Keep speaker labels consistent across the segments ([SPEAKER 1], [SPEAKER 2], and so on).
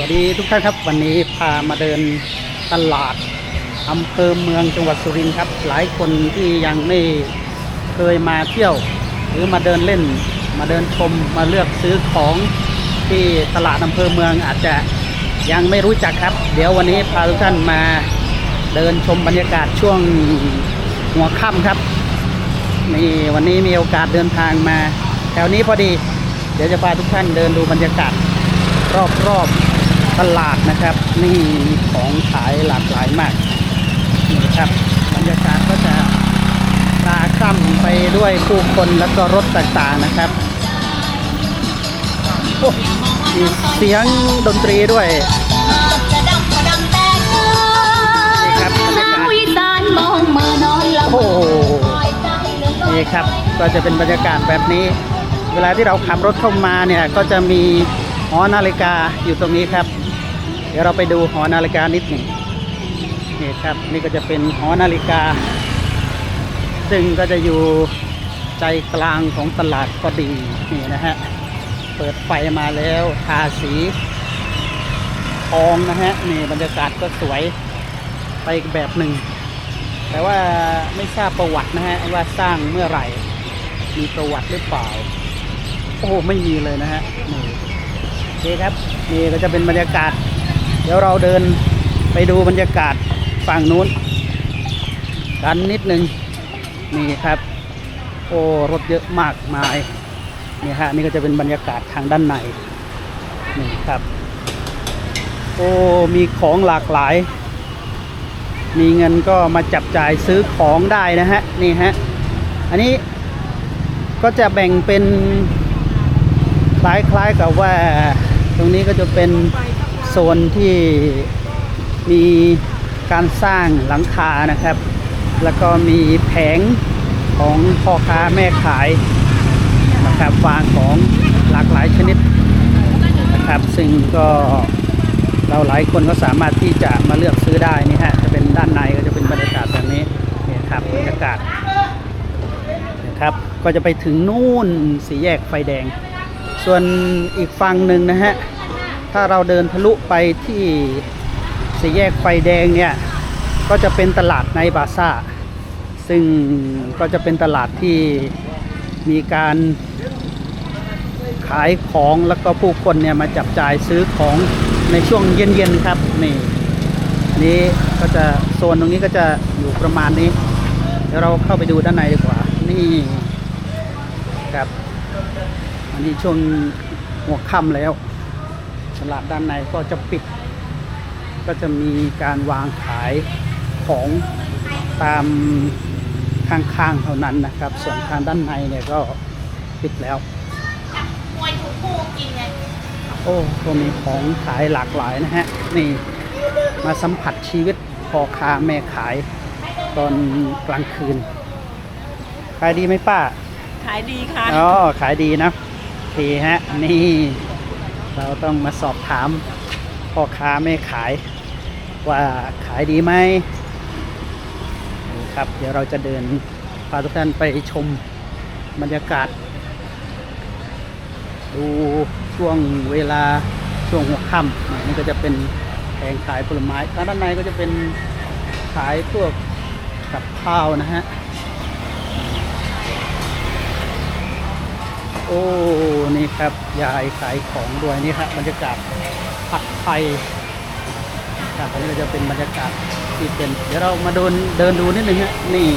[SPEAKER 1] วัสดีทุกท่านครับวันนี้พามาเดินตลาดอำเภอเมืองจังหวัดสุรินทร์ครับ หลายคนที่ยังไม่เคยมาเที่ยว หรือมาเดินเล่น มาเดินชมมาเลือกซื้อของที่ตลาดอำเภอเมืองอาจจะยังไม่รู้จักครับ เดี๋ยววันนี้พาทุกท่านมาเดินชมบรรยากาศช่วงหัวค่ำครับนี่วันนี้มีโอกาสเดินทางมา แถวนี้พอดี เดี๋ยวจะพาทุกท่านเดินดูบรรยากาศรอบๆ ตลาดนะครับ นี่มีของขายหลากหลายมากนี่ครับบรรยากาศก็จะตาค่ำไปด้วยผู้คนแล้วก็รถต่างๆนะครับโอ้มีเสียงดนตรีด้วยนี่ครับบรรยากาศโอ้
[SPEAKER 2] นี่
[SPEAKER 1] ครับ ก็จะเป็นบรรยากาศแบบนี้ เวลาที่เราขับรถเข้ามาเนี่ย ก็จะมีหอนาฬิกาอยู่ตรงนี้ครับ ดี๋ยวเราไปดูหอนาฬิกานิดหนึ่งนี่ครับนี่ก็จะเป็นหอนาฬิกา ซึ่งก็จะอยู่ใจกลางของตลาดพอดีนี่นะฮะเปิดไฟมาแล้วทาสีทองนะฮะนี่บรรยากาศก็สวยไปอีกแบบหนึ่งแต่ว่าไม่ทราบประวัตินะฮะว่าสร้างเมื่อไหร่ มีประวัติหรือเปล่า โอ้ไม่มีเลยนะฮะนี่โอเคครับนี่ก็จะเป็นบรรยากาศ เดี๋ยวเราเดินไปดูบรรยากาศฝั่งนู้น กันนิดนึงนี่ครับ โอ้รถเยอะมากมายนี่ฮะนี่ก็จะเป็นบรรยากาศทางด้านในนี่ครับ โอ้มีของหลากหลาย มีเงินก็มาจับจ่ายซื้อของได้นะฮะนี่ฮะอันนี้ก็จะแบ่งเป็นคล้ายๆกับว่า ตรงนี้ก็จะเป็น ซนที่มีการสร้างหลังคานะครับ แล้วก็มีแผงของพ่อค้าแม่ขายนะครับวางของหลากหลายชนิดนะครับ ซึ่งก็เราหลายคนก็สามารถที่จะมาเลือกซื้อได้นี่ฮะจะเป็นด้านในก็จะเป็นบรรยากาศแบบนี้นี่ครับบรรยากาศนะครับก็จะไปถึงนู่นสีแยกไฟแดง ส่วนอีกฝั่งหนึ่งนะฮะ ถ้าเราเดินทะลุไปที่สี่แยกไฟแดงเนี่ย ก็จะเป็นตลาดในบาซ่า ซึ่งก็จะเป็นตลาดที่มีการขายของแล้วก็ผู้คนเนี่ยมาจับจ่ายซื้อของในช่วงเย็นๆครับนี่นี่ก็จะโซนตรงนี้ก็จะอยู่ประมาณนี้ เดี๋ยวเราเข้าไปดูด้านในดีกว่า นี่ครับ อันนี้ช่วงหัวค่ำแล้ว ตลาดด้านในก็จะปิด ก็จะมีการวางขายของตามข้างๆเท่านั้นนะครับ ส่วนทางด้านในเนี่ยก็ปิดแล้ว
[SPEAKER 2] มวยถูกคู่กินไง
[SPEAKER 1] โอ้ก็มีของขายหลากหลายนะฮะ นี่มาสัมผัสชีวิตพ่อค้าแม่ขายตอนกลางคืน ขายดีไหมป้า
[SPEAKER 3] ขายดีค่ะ
[SPEAKER 1] อ๋อ ขายดีนะโอเคฮะ นี่ เราต้องมาสอบถามพ่อค้าแม่ขาย ว่าขายดีไหมครับ เดี๋ยวเราจะเดินพาทุกท่านไปชมบรรยากาศ ดูช่วงเวลาช่วงหัวค่ำนี่ก็จะเป็นแผงขายผลไม้ทางด้านในก็จะเป็นขายพวกกับข้าวนะฮะ โอ้ นี่ครับ ยายขายของด้วยนี่ครับบรรยากาศผัดไทยครับอันนี้ก็จะเป็นบรรยากาศที่เป็น เดี๋ยวเรามาเดินเดินดูนิดนึงฮะ นี่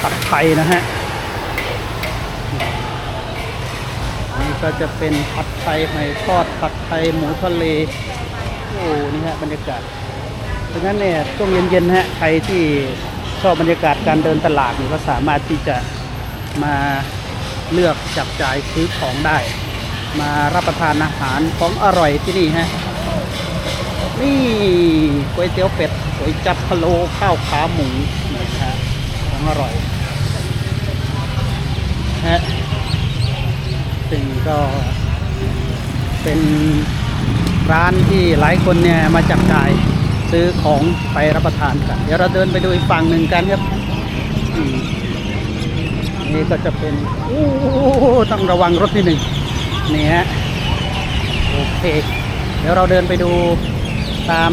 [SPEAKER 1] ผัดไทยนะฮะนี่ก็จะเป็นผัดไทยหอยทอดผัดไทยหมูทะเล โอ้ นี่ฮะบรรยากาศดังนั้นเนี่ยช่วงเย็นๆฮะใครที่ชอบบรรยากาศการเดินตลาดนี่ก็สามารถที่จะมา เลือกจับจ่ายซื้อของได้ มารับประทานอาหารของอร่อยที่นี่ฮะนี่ก๋วยเตี๋ยวเป็ดก๋วยจับพะโล้ข้าวขาหมูนะฮะของอร่อยฮะซึ่งก็เป็นร้านที่หลายคนเนี่ยมาจับจ่ายซื้อของไปรับประทานกัน เดี๋ยวเราเดินไปดูอีกฝั่งหนึ่งกันครับอืม นี่ก็จะเป็นโอ้ต้องระวังรถนิดหนึ่งนี่ฮะโอเคเค เดี๋ยวเราเดินไปดูตาม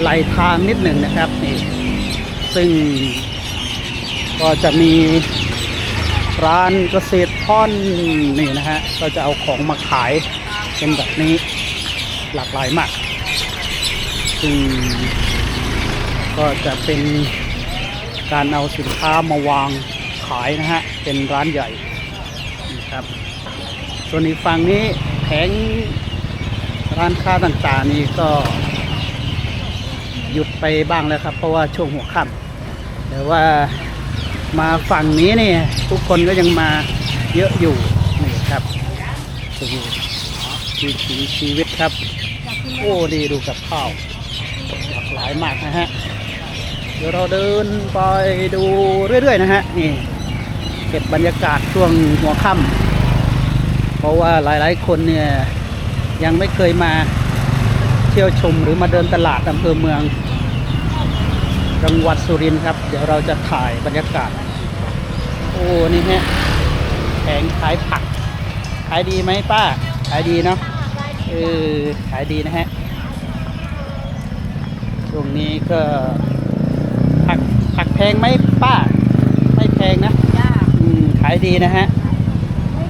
[SPEAKER 1] ไหลทางนิดหนึ่งนะครับนี่ซึ่งก็จะมีร้านเกษตรท่อนนี่นะฮะก็จะเอาของมาขายเป็นแบบนี้หลากหลายมากซึ่งก็จะเป็นการเอาสินค้ามาวาง ขายนะฮะ เป็นร้านใหญ่นี่ครับ ส่วนอีกฝั่งนี้แผงร้านค้าต่างๆนี่ก็ หยุดไปบ้างแล้วครับ เพราะว่าช่วงหัวค่ำแต่ว่ามาฝั่งนี้นี่ทุกคนก็ยังมาเยอะอยู่นี่ครับดูวิถีชีวิตครับ โอ้ดีดูกับข้าวหลากหลายมากนะฮะเดี๋ยวเราเดินไปดูเรื่อยๆนะฮะนี่ เก็บบรรยากาศช่วงหัวค่ำเพราะว่าหลายๆคนเนี่ย ยังไม่เคยมาเที่ยวชมหรือมาเดินตลาดอำเภอเมือง จังหวัดสุรินทร์ครับ เดี๋ยวเราจะถ่ายบรรยากาศ โอ้นี่ฮะแผงขายผัก ขายดีไหมป้า ขายดีเนาะเออขายดีนะฮะช่วงนี้ก็ผักผักแพงไหมป้า ไม่แพงนะ ขายดีนะฮะ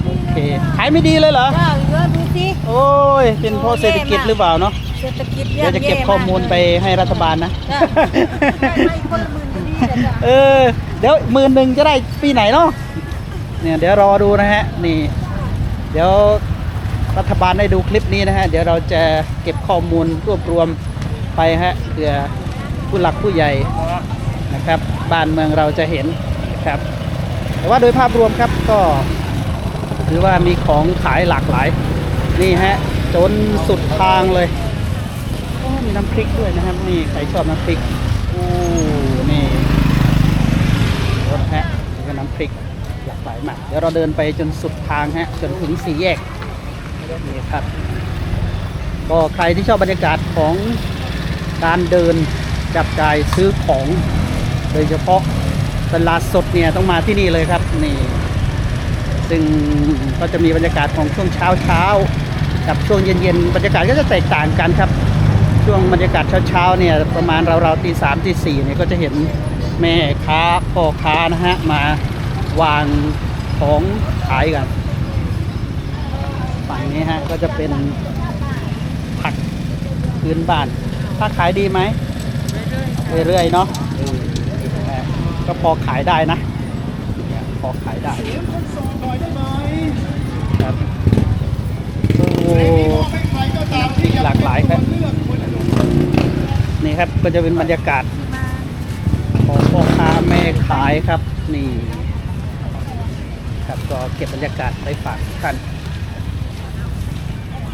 [SPEAKER 1] โอเคขายไม่ดีเลยเหรอ
[SPEAKER 2] จ้าเหลือดูสิ
[SPEAKER 1] โอ้ย เป็นเพราะเศรษฐกิจหรือเปล่าเนาะ
[SPEAKER 2] เศรษฐกิจ
[SPEAKER 1] เดี๋ยวจะเก็บข้อมูลไปให้รัฐบาลนะ
[SPEAKER 2] จ้าให้คนละหมื่นก็ดีเลยจ้ะ
[SPEAKER 1] เออ เดี๋ยวหมื่นหนึ่งจะได้ปีไหนเนาะ เนี่ยเดี๋ยวรอดูนะฮะ นี่ เดี๋ยวรัฐบาลได้ดูคลิปนี้นะฮะ เดี๋ยวเราจะเก็บข้อมูลรวบรวมไปฮะเผื่อผู้หลักผู้ใหญ่นะครับ บ้านเมืองเราจะเห็นนะครับ แต่ว่าโดยภาพรวมครับก็ถือว่ามีของขายหลากหลาย นี่ฮะ จนสุดทางเลยโอ้มีน้ำพริกด้วยนะครับ นี่ใครชอบน้ำพริกโอ้นี่รสฮะนี่ก็น้ำพริกหลากหลายมากเดี๋ยวเราเดินไปจนสุดทางฮะจนถึงสี่แยกนี่ครับ ก็ใครที่ชอบบรรยากาศของการเดินจับจ่ายซื้อของโดยเฉพาะ ตลาดสดเนี่ยต้องมาที่นี่เลยครับนี่ ซึ่งก็จะมีบรรยากาศของช่วงเช้าเช้ากับช่วงเย็นๆบรรยากาศก็จะแตกต่างกันครับ ช่วงบรรยากาศเช้าๆเนี่ยประมาณราวๆตีสามตีสี่เนี่ยก็จะเห็นแม่ค้าพ่อค้านะฮะมาวางของขายกันฝั่งนี้ฮะก็จะเป็นผักพื้นบ้าน ถ้าขายดีไหมเรื่อยๆเนาะ ก็พอขายได้นะเนี่ยพอขายได้ครับโอ้หลากหลายครับ นี่ครับก็จะเป็นบรรยากาศ ของพ่อค้าแม่ขายครับนี่ครับก็เก็บบรรยากาศไปฝากทุกท่าน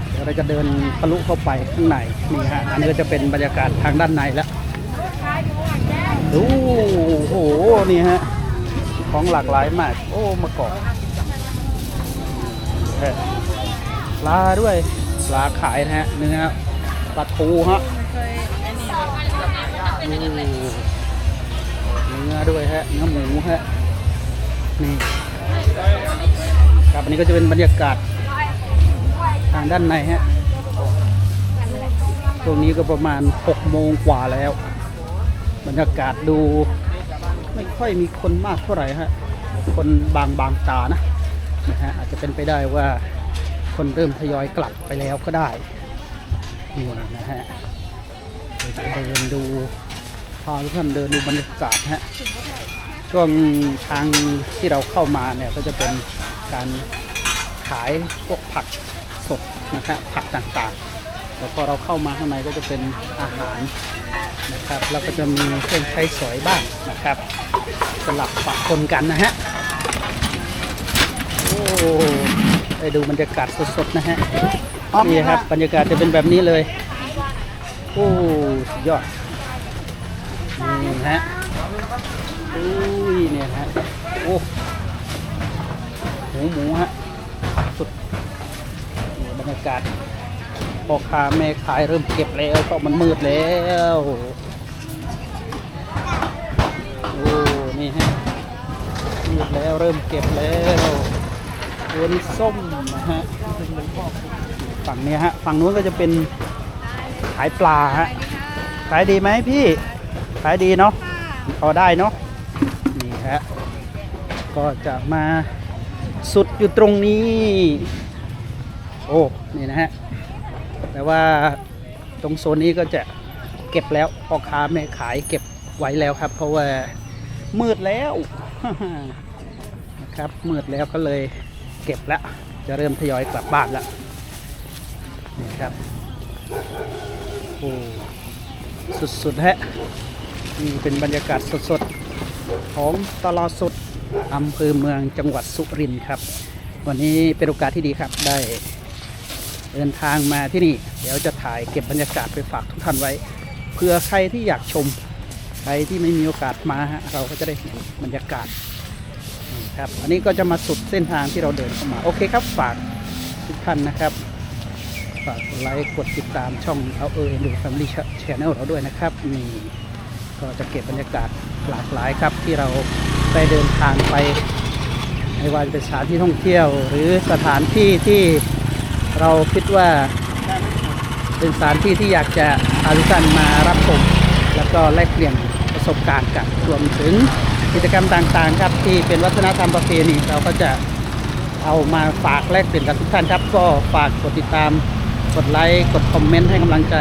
[SPEAKER 1] เดี๋ยวเราจะเดินทะลุเข้าไปข้างในนี่ฮะอันนี้ก็จะเป็นบรรยากาศทางด้านในแล้ว ดูโอ้โห นี่ฮะ ของหลากหลายมาก โอ้มะกอกปลาด้วยปลาขายนะฮะเนื้อปลาทูฮะโอ้เนื้อด้วยฮะเนื้อหมูฮะนี่ครับอันนี้ก็จะเป็นบรรยากาศทางด้านในฮะตรงนี้ก็ประมาณ6โมงกว่าแล้ว บรรยากาศดูไม่ค่อยมีคนมากเท่าไหร่ฮะ คนบางบางตานะนะฮะอาจจะเป็นไปได้ว่าคนเริ่มทยอยกลับไปแล้วก็ได้นี่นะฮะเดี๋ยวจะเดินดูพาทุกท่านเดินดูบรรยากาศฮะช่วงทางที่เราเข้ามาเนี่ยก็จะเป็นการขายพวกผักสดนะครับผักต่างๆ แล้วพอเราเข้ามาข้างในก็จะเป็นอาหาร นะครับแล้วก็จะมีเครื่องใช้สอยบ้างนะครับสลับปะปนกันนะฮะโอ้ได้ดูบรรยากาศสดๆนะฮะนี่ครับบรรยากาศจะเป็นแบบนี้เลยโอ้สุดยอดนี่นะฮะอุ้ยเนี่ยฮะโอ้หมูหมูฮะสุดบรรยากาศ พ่อค้าแม่ขายเริ่มเก็บแล้วเพราะมันมืดแล้วโอ้นี่ฮะมืดแล้วเริ่มเก็บแล้วตัวนส้มนะฮะฝั่งนี้ฮะฝั่งนู้นก็จะเป็นขายปลาฮะขายดีไหมพี่ขายดีเนาะพอได้เนาะนี่ฮะก็จะมาสุดอยู่ตรงนี้ โอ้ นี่นะฮะ แต่ว่าตรงโซนนี้ก็จะเก็บแล้วพ่อค้าแม่ขายเก็บไว้แล้วครับ เพราะว่ามืดแล้วนะครับมืดแล้วก็เลยเก็บแล้ว จะเริ่มทยอยกลับบ้านแล้วนี่ครับโอ้สุดๆฮะนี่เป็นบรรยากาศสดๆ ของตลาดสดอำเภอเมืองจังหวัดสุรินทร์ครับ วันนี้เป็นโอกาสที่ดีครับได้ เดินทางมาที่นี่ เดี๋ยวจะถ่ายเก็บบรรยากาศไปฝากทุกท่านไว้ เพื่อใครที่อยากชม ใครที่ไม่มีโอกาสมาฮะเราก็จะได้เห็นบรรยากาศนะครับอันนี้ก็จะมาสุดเส้นทางที่เราเดินเข้ามา โอเคครับฝากทุกท่านนะครับ ฝากกดไลค์กดติดตามช่องเอาเออดู Family Channel เราด้วยนะครับนี่ก็จะเก็บบรรยากาศหลากหลายครับที่เราได้เดินทางไปไม่ว่าจะเป็นสถานที่ท่องเที่ยว หรือสถานที่ที่ เราคิดว่าเป็นสถานที่ที่อยากจะพาทุกท่านมารับชมแล้วก็แลกเปลี่ยนประสบการณ์กันรวมถึงกิจกรรมต่างๆครับที่เป็นวัฒนธรรมประเพณีเราก็จะเอามาฝากแลกเปลี่ยนกับทุกท่านครับ ก็ฝากกดติดตามกดไลค์กดคอมเมนต์ให้กำลังใจ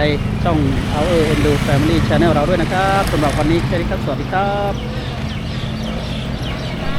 [SPEAKER 1] ช่องเอาเออเอ็นดูแฟมิลี่ชาแนลเราด้วยนะครับสำหรับวันนี้แค่นี้ครับ สวัสดีครับ